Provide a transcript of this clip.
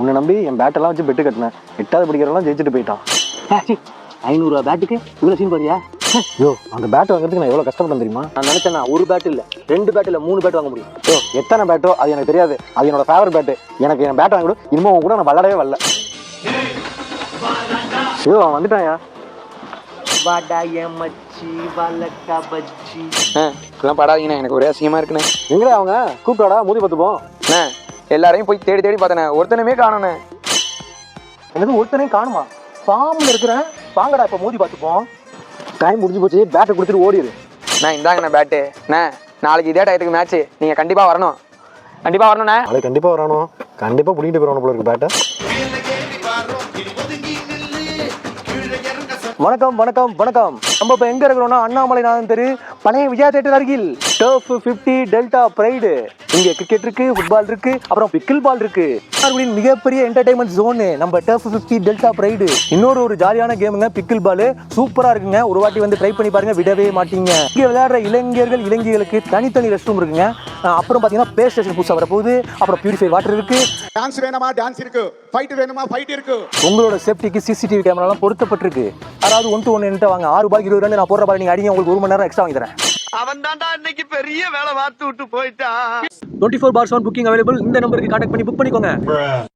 உன்னை நம்பி என் பேட்டெல்லாம் வச்சு பெட்டு கட்டினேன். எட்டாவது படிக்கிறவெல்லாம் ஜெயிச்சுட்டு போயிட்டான். ஐநூறுரூவா பேட்டுக்கு இவ்வளோ சீன் பாரியா. ஐயோ அந்த பேட் வாங்குறதுக்கு நான் எவ்வளோ கஷ்டப்பட்டேன் தெரியுமா? நான் நினைச்சேன்னா ஒரு பேட் இல்லை ரெண்டு பேட் இல்லை மூணு பேட் வாங்க முடியும். ஐயோ எத்தனை பேட்டோ அது எனக்கு தெரியாது. அது என்னோட ஃபேவரட் பேட்டு எனக்கு என் பேட் வாங்கிடு இனிமே கூட நான் விளையாடவே வரல. ஐயோ அவன் வந்துட்டாயா வலக்கா பச்சி இப்பெல்லாம் படாதீங்கண்ணே. எனக்கு ஒரே அசிங்கமா இருக்குண்ணே. எங்கடா அவங்க? கூப்பிட்டாடா மூதி பார்த்துப்போம். அண்ணே எல்லாரையும் போய் தேடி தேடி பார்த்தேனே. ஒருத்தனுமே காணோண்ணே எனக்கு ஒருத்தனையும் காணுமா? ஃபார்மில் இருக்கிறேன் வாங்கடா இப்போ மூதி பார்த்துப்போம். டைம் முடிஞ்சு போச்சு பேட்டை கொடுத்துட்டு ஓடிடு. நான் இந்தாங்கண்ணே பேட்டு அண்ணே நாளைக்கு இதே டயத்துக்கு மேட்ச்சு நீங்கள் கண்டிப்பாக வரணும். கண்டிப்பாக வரணுண்ணே நாளைக்கு கண்டிப்பாக வரானோ கண்டிப்பாக பிடிக்கிட்டு போயிடணும் போல இருக்கு பேட்டை வணக்கம் வணக்கம் வணக்கம். நம்ம இப்போ எங்க இருக்கிறோம்னா அண்ணாமலை நாதன் தெரு பழைய விஜயா தேட்டர் அருகில். டர்ஃப் ஃபிஃப்டி டெல்டா பிரைடு இங்க கிரிக்கெட் இருக்கு ஃபுட்பால் இருக்கு அப்புறம் பிக்கில் பால் இருக்கு. மன்னார்குடியின் மிகப்பெரிய என்டர்டைன்மெண்ட் ஜோனு நம்ம டர்ஃப் ஃபிஃப்டி டெல்டா பிரைடு இன்னொரு ஒரு ஜாலியான கேமுங்க பிக்கில் பால் சூப்பரா இருக்குங்க. ஒரு வாட்டி வந்து ட்ரை பண்ணி பாருங்க விடவே மாட்டீங்க. இங்க விளையாடுற இளைஞர்கள் இளைஞர்களுக்கு தனித்தனி ரெஸ்ட் ரூம் இருக்குங்க. அப்புறம் பாத்தீங்கன்னா பிளே ஸ்டேஷன் புதுசாக வரப்போகுது. அப்புறம் பியூரிஃபை வாட்டர் இருக்கு. டான்ஸ் வேணுமா? டான்ஸ் இருக்கு. ஃபைட் வேணுமா? ஃபைட் இருக்கு. உங்களோட சேஃப்டிக்கு சிசிடிவி கேமராலாம் பொருத்தப்பட்டிருக்கு. அதாவது ஒன் டு ஒன் என்கிட்ட வாங்க. ஆறு ரூபாய்க்கு இருபது ரூபாய் நான் போடுற பாரு நீங்க அடிங்க உங்களுக்கு ஒரு மணி நேரம் எக்ஸ்ட்ரா வாங்கி தரேன். அவன் தான்டா இன்னைக்கு பெரிய வேலை பார்த்து விட்டு போயிட்டான். Twenty four by seven booking available இந்த நம்பருக்கு கான்டாக்ட் பண்ணி புக் பண்ணிக்கோங்க.